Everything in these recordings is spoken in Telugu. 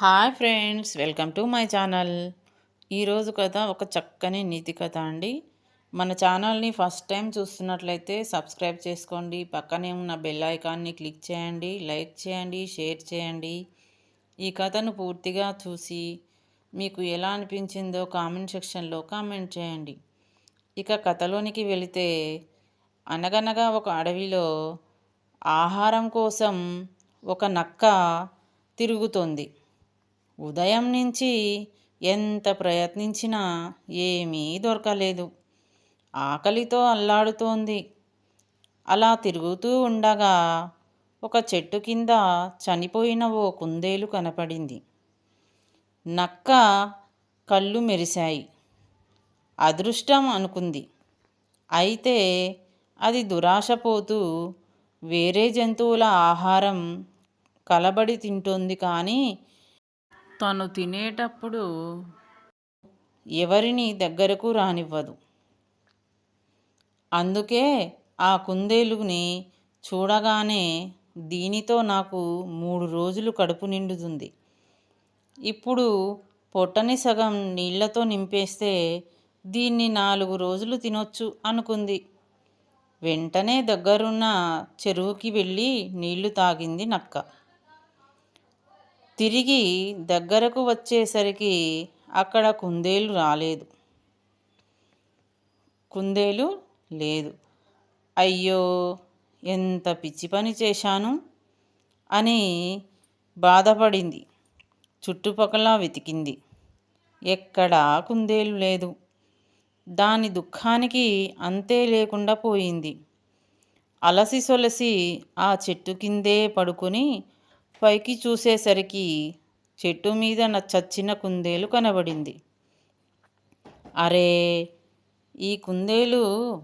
Hi friends welcome to my channel. ఈరోజు కథ ఒక చక్కని నీతి కథ అండి. మన ఛానల్ని ఫస్ట్ టైం చూస్తున్నట్లయితే సబ్స్క్రైబ్ చేసుకోండి. పక్కనే ఉన్న బెల్ ఐకాన్ని క్లిక్ చేయండి లైక్ చేయండి షేర్ చేయండి. ఈ కథను పూర్తిగా చూసి మీకు ఎలా అనిపించిందో కామెంట్ సెక్షన్లో కామెంట్ చేయండి. ఇక కథలోనికి వెళితే అనగనగా ఒక అడవిలో ఆహారం కోసం ఒక నక్క తిరుగుతోంది. ఉదయం నుంచి ఎంత ప్రయత్నించినా ఏమీ దొరకలేదు. ఆకలితో అల్లాడుతోంది. అలా తిరుగుతూ ఉండగా ఒక చెట్టు కింద చనిపోయిన ఓ కుందేలు కనపడింది. నక్క కళ్ళు మెరిశాయి. అదృష్టం అనుకుంది. అయితే అది దురాశపోతూ వేరే జంతువుల ఆహారం కలబడి తింటోంది కానీ తను తినేటప్పుడు ఎవరిని దగ్గరకు రానివ్వదు. అందుకే ఆ కుందేలుని చూడగానే దీనితో నాకు మూడు రోజులు కడుపు నిండుతుంది. ఇప్పుడు పొట్టని సగం నీళ్ళతో నింపేస్తే దీన్ని నాలుగు రోజులు తినొచ్చు అనుకుంది. వెంటనే దగ్గరున్న చెరువుకి వెళ్ళి నీళ్ళు తాగింది నక్క. తిరిగి దగ్గరకు వచ్చేసరికి అక్కడ కుందేలు రాలేదు. కుందేలు లేదు. అయ్యో ఎంత పిచ్చి పని చేశాను అని బాధపడింది. చుట్టుపక్కల వెతికింది. ఎక్కడా కుందేలు లేదు. దాని దుఃఖానికి అంతే లేకుండా పోయింది. అలసి సొలసి ఆ చెట్టు కిందే పడుకొని పైకి చూసేసరికి చెట్టు మీద చచ్చిన కుందేలు కనబడింది. అరే ఈ కుందేలు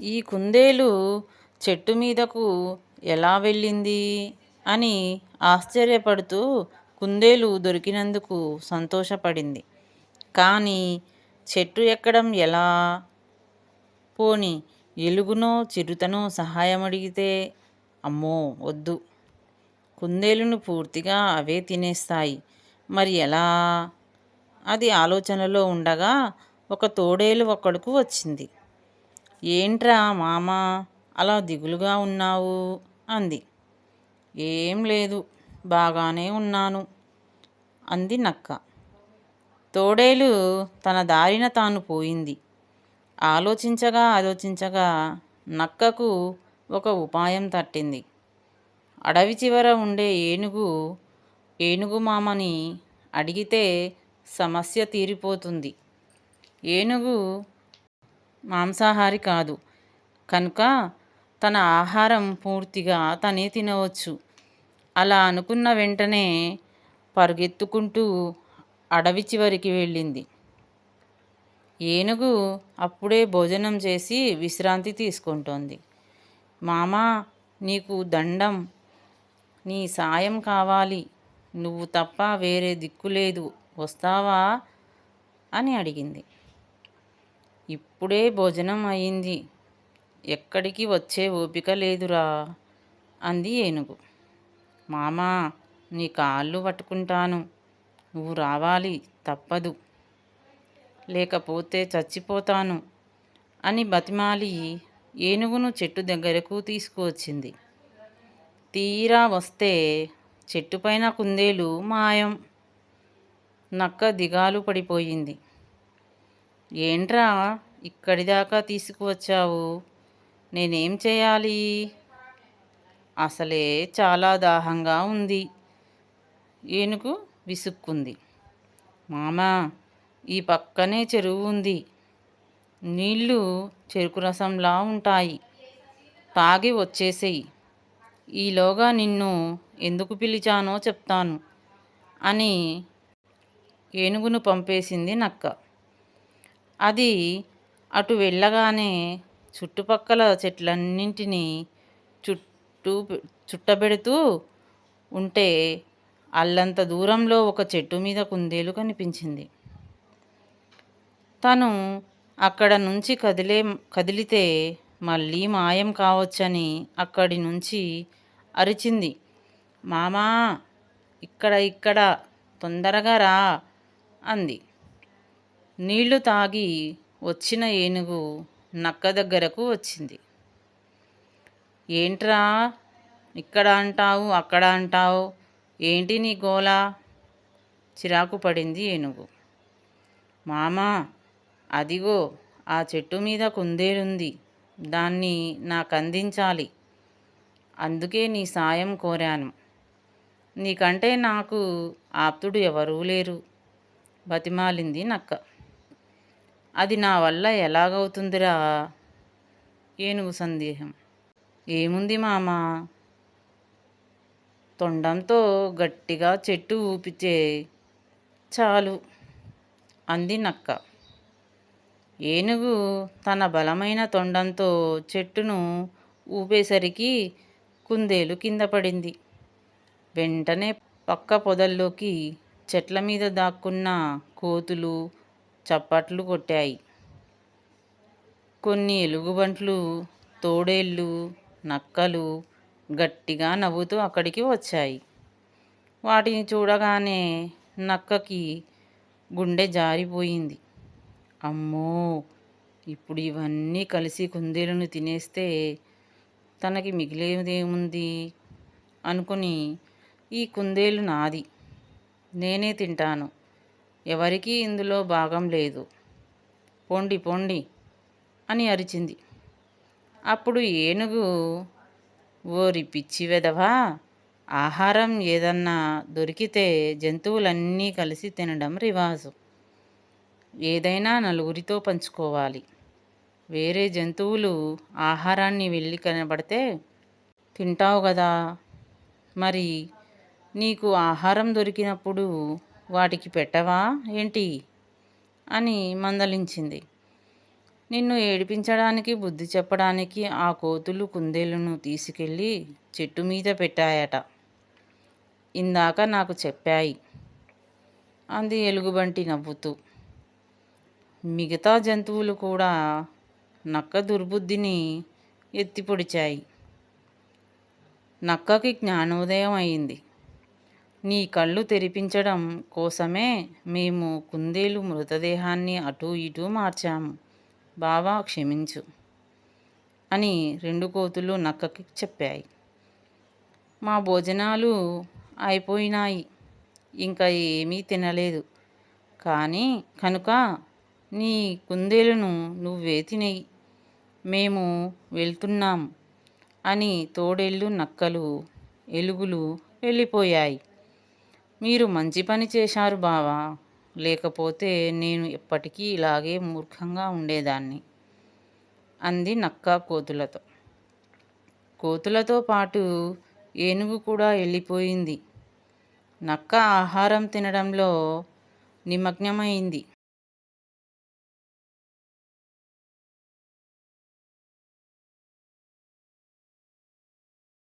ఈ కుందేలు చెట్టు మీదకు ఎలా వెళ్ళింది? అని ఆశ్చర్యపడుతూ కుందేలు దొరికినందుకు సంతోషపడింది. కానీ చెట్టు ఎక్కడం ఎలా? పోని ఎలుగునో చిరుతనో సహాయం అడిగితే అమ్మో వద్దు. కుందేలును పూర్తిగా అవే తినేస్తాయి. మరి ఎలా? అది ఆలోచనలో ఉండగా ఒక తోడేలు ఒక్కడుకు వచ్చింది. ఏంట్రా మామ అలా దిగులుగా ఉన్నావు? అంది. ఏం లేదు బాగానే ఉన్నాను అంది నక్క. తోడేలు తన దారిన తాను పోయింది. ఆలోచించగా ఆలోచించగా నక్కకు ఒక ఉపాయం తట్టింది. అడవి చివర ఉండే ఏనుగు ఏనుగు మామని అడిగితే సమస్య తీరిపోతుంది. ఏనుగు మాంసాహారి కాదు. కనుక తన ఆహారం పూర్తిగా తనే తినవచ్చు. అలా అనుకున్న వెంటనే పరుగెత్తుకుంటూ అడవి చివరికి వెళ్ళింది. ఏనుగు అప్పుడే భోజనం చేసి విశ్రాంతి తీసుకుంటోంది. మామా నీకు దండం నీ సాయం కావాలి. నువ్వు తప్ప వేరే దిక్కు లేదు. వస్తావా? అని అడిగింది. ఇప్పుడే భోజనం అయింది. ఎక్కడికి వచ్చే ఓపిక లేదురా అంది ఏనుగు. మామా నీ కాళ్ళు పట్టుకుంటాను. నువ్వు రావాలి తప్పదు. లేకపోతే చచ్చిపోతాను అని బతిమాలి ఏనుగును చెట్టు దగ్గరకు తీసుకువచ్చింది. తీరా వస్తే చెట్టుపైన కుందేలు మాయం. నక్క దిగాలు పడిపోయింది. ఏంట్రా ఇక్కడి దాకా తీసుకువచ్చావు? నేనేం చేయాలి? అసలే చాలా దాహంగా ఉంది. ఏనుగు విసుక్కుంది. మామా ఈ పక్కనే చెరువు ఉంది. నీళ్ళు చెరుకు రసంలా ఉంటాయి. తాగి వచ్చేసేయి. ఈలోగా నిన్ను ఎందుకు పిలిచానో చెప్తాను అని ఏనుగును పంపేసింది నక్క. అది అటు వెళ్ళగానే చుట్టుపక్కల చెట్లన్నింటినీ చుట్టూ చుట్టబెడుతూ ఉంటే అల్లంత దూరంలో ఒక చెట్టు మీద కుందేలు కనిపించింది. తను అక్కడ నుంచి కదిలే కదిలితే మళ్ళీ మాయం కావచ్చని అక్కడి నుంచి అరిచింది. మామా ఇక్కడ ఇక్కడ తొందరగా రా అంది. నీళ్ళు తాగి వచ్చిన ఏనుగు నక్క దగ్గరకు వచ్చింది. ఏంట్రా ఇక్కడ అంటావు అక్కడ అంటావు ఏంటి నీ గోలా? చిరాకు పడింది ఏనుగు. మామా అదిగో ఆ చెట్టు మీద కుందేలుంది. దాన్ని నాకు అందించాలి అందుకే నీ సాయం కోరాను. నీకంటే నాకు ఆప్తుడు ఎవరూ లేరు. బతిమాలింది నక్క. అది నా వల్ల ఎలాగవుతుందిరా? ఏనుగు సందేహం. ఏముంది మామా? తొండంతో గట్టిగా చెట్టు ఊపితే చాలు అంది నక్క. ఏనుగు తన బలమైన తొండంతో చెట్టును ఊపేసరికి కుందేలు కింద పడింది. వెంటనే పక్క పొదల్లోకి చెట్ల మీద దాక్కున్న కోతులు చప్పట్లు కొట్టాయి. కొన్ని ఎలుగుబంట్లు తోడేళ్ళు నక్కలు గట్టిగా నవ్వుతూ అక్కడికి వచ్చాయి. వాటిని చూడగానే నక్కకి గుండె జారిపోయింది. అమ్మో! ఇప్పుడు ఇవన్నీ కలిసి కుందేలును తినేస్తే తనకి మిగిలేదేముంది? అనుకుని ఈ కుందేలు నాది. నేనే తింటాను. ఎవరికీ ఇందులో భాగం లేదు. పొండి పొండి అని అరిచింది. అప్పుడు ఏనుగు ఓరి పిచ్చి వెదవా ఆహారం ఏదన్నా దొరికితే జంతువులన్నీ కలిసి తినడం రివాజు. ఏదైనా నలుగురితో పంచుకోవాలి. వేరే జంతువులు ఆహారాన్ని వెళ్ళి కనబడితే తింటావు కదా. మరి నీకు ఆహారం దొరికినప్పుడు వాటికి పెట్టవా ఏంటి? అని మందలించింది. నిన్ను ఏడిపించడానికి బుద్ధి చెప్పడానికి ఆ కోతులు కుందేలును తీసుకెళ్ళి చెట్టు మీద పెట్టాయట. ఇందాక నాకు చెప్పాయి అంది ఎలుగుబంటి నవ్వుతూ. మిగతా జంతువులు కూడా నక్క దుర్బుద్ధిని ఎత్తిపొడిచాయి. నక్కకి జ్ఞానోదయం అయింది నీ కళ్ళు తెరిపించడం కోసమే మేము కుందేలు మృతదేహాన్ని అటూ ఇటూ మార్చాము. బావా క్షమించు అని రెండు కోతులు నక్కకి చెప్పాయి. మా భోజనాలు అయిపోయినాయి. ఇంకా ఏమీ తినలేదు. కానీ కనుక నీ కుందేలును నువ్వే తినేయి. మేము వెళ్తున్నాం అని తోడేళ్ళు నక్కలు ఎలుగులు వెళ్ళిపోయాయి. మీరు మంచి పని చేశారు బావా. లేకపోతే నేను ఎప్పటికీ ఇలాగే మూర్ఖంగా ఉండేదాన్ని అంది నక్క కోతులతో. కోతులతో పాటు ఏనుగు కూడా వెళ్ళిపోయింది. నక్క ఆహారం తినడంలో నిమగ్నమైంది.